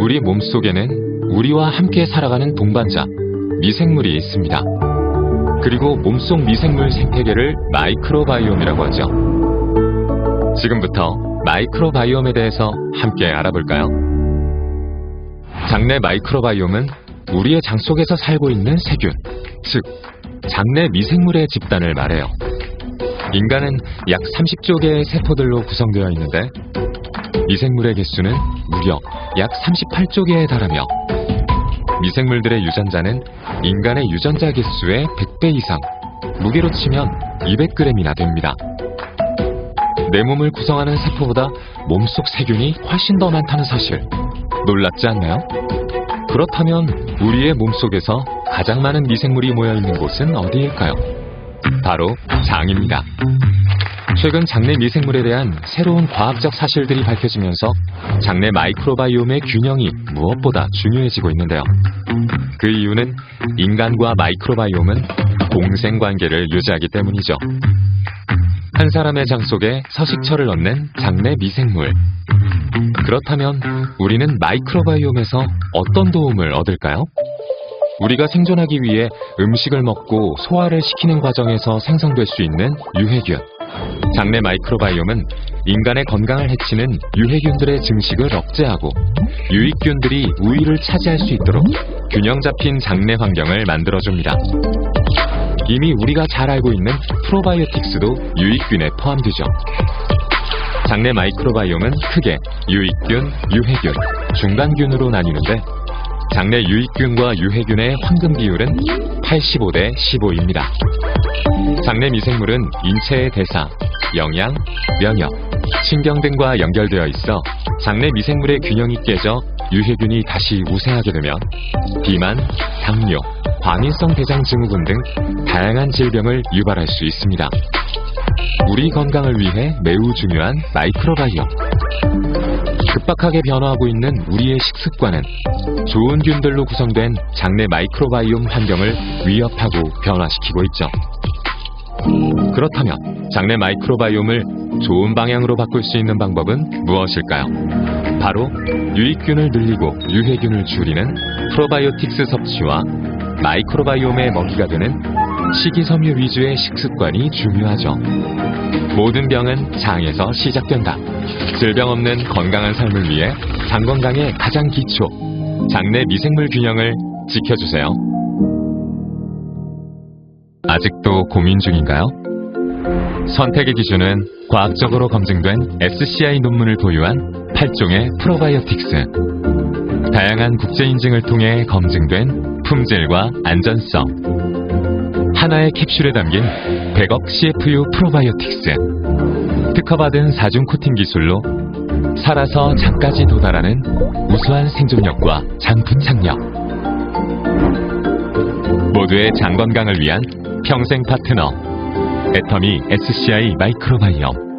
우리 몸속에는 우리와 함께 살아가는 동반자, 미생물이 있습니다. 그리고 몸속 미생물 생태계를 마이크로바이옴이라고 하죠. 지금부터 마이크로바이옴에 대해서 함께 알아볼까요? 장내 마이크로바이옴은 우리의 장 속에서 살고 있는 세균, 즉 장내 미생물의 집단을 말해요. 인간은 약 30조 개의 세포들로 구성되어 있는데 미생물의 개수는 무려 약 38조 개에 달하며 미생물들의 유전자는 인간의 유전자 개수의 100배 이상, 무게로 치면 200g이나 됩니다. 내 몸을 구성하는 세포보다 몸속 세균이 훨씬 더 많다는 사실 놀랍지 않나요? 그렇다면 우리의 몸속에서 가장 많은 미생물이 모여 있는 곳은 어디일까요? 바로 장입니다. 최근 장내 미생물에 대한 새로운 과학적 사실들이 밝혀지면서 장내 마이크로바이옴의 균형이 무엇보다 중요해지고 있는데요. 그 이유는 인간과 마이크로바이옴은 공생 관계를 유지하기 때문이죠. 한 사람의 장 속에 서식처를 얻는 장내 미생물. 그렇다면 우리는 마이크로바이옴에서 어떤 도움을 얻을까요? 우리가 생존하기 위해 음식을 먹고 소화를 시키는 과정에서 생성될 수 있는 유해균. 장내 마이크로바이옴은 인간의 건강을 해치는 유해균들의 증식을 억제하고 유익균들이 우위를 차지할 수 있도록 균형 잡힌 장내 환경을 만들어줍니다. 이미 우리가 잘 알고 있는 프로바이오틱스도 유익균에 포함되죠. 장내 마이크로바이옴은 크게 유익균, 유해균, 중간균으로 나뉘는데 장내 유익균과 유해균의 황금 비율은 85대 15입니다. 장내 미생물은 인체의 대사, 영양, 면역, 신경 등과 연결되어 있어 장내 미생물의 균형이 깨져 유해균이 다시 우세하게 되면 비만, 당뇨, 과민성 대장 증후군 등 다양한 질병을 유발할 수 있습니다. 우리 건강을 위해 매우 중요한 마이크로바이옴. 급박하게 변화하고 있는 우리의 식습관은 좋은 균들로 구성된 장내 마이크로바이옴 환경을 위협하고 변화시키고 있죠. 그렇다면 장내 마이크로바이옴을 좋은 방향으로 바꿀 수 있는 방법은 무엇일까요? 바로 유익균을 늘리고 유해균을 줄이는 프로바이오틱스 섭취와 마이크로바이옴의 먹이가 되는 식이섬유 위주의 식습관이 중요하죠. 모든 병은 장에서 시작된다. 질병 없는 건강한 삶을 위해 장 건강의 가장 기초, 장내 미생물 균형을 지켜주세요. 아직도 고민 중인가요? 선택의 기준은 과학적으로 검증된 SCI 논문을 보유한 8종의 프로바이오틱스. 다양한 국제 인증을 통해 검증된 품질과 안전성. 하나의 캡슐에 담긴 100억 CFU 프로바이오틱스. 특허받은 사중 코팅 기술로 살아서 장까지 도달하는 우수한 생존력과 장 분착력. 모두의 장 건강을 위한 평생 파트너. 애터미 SCI 마이크로바이옴.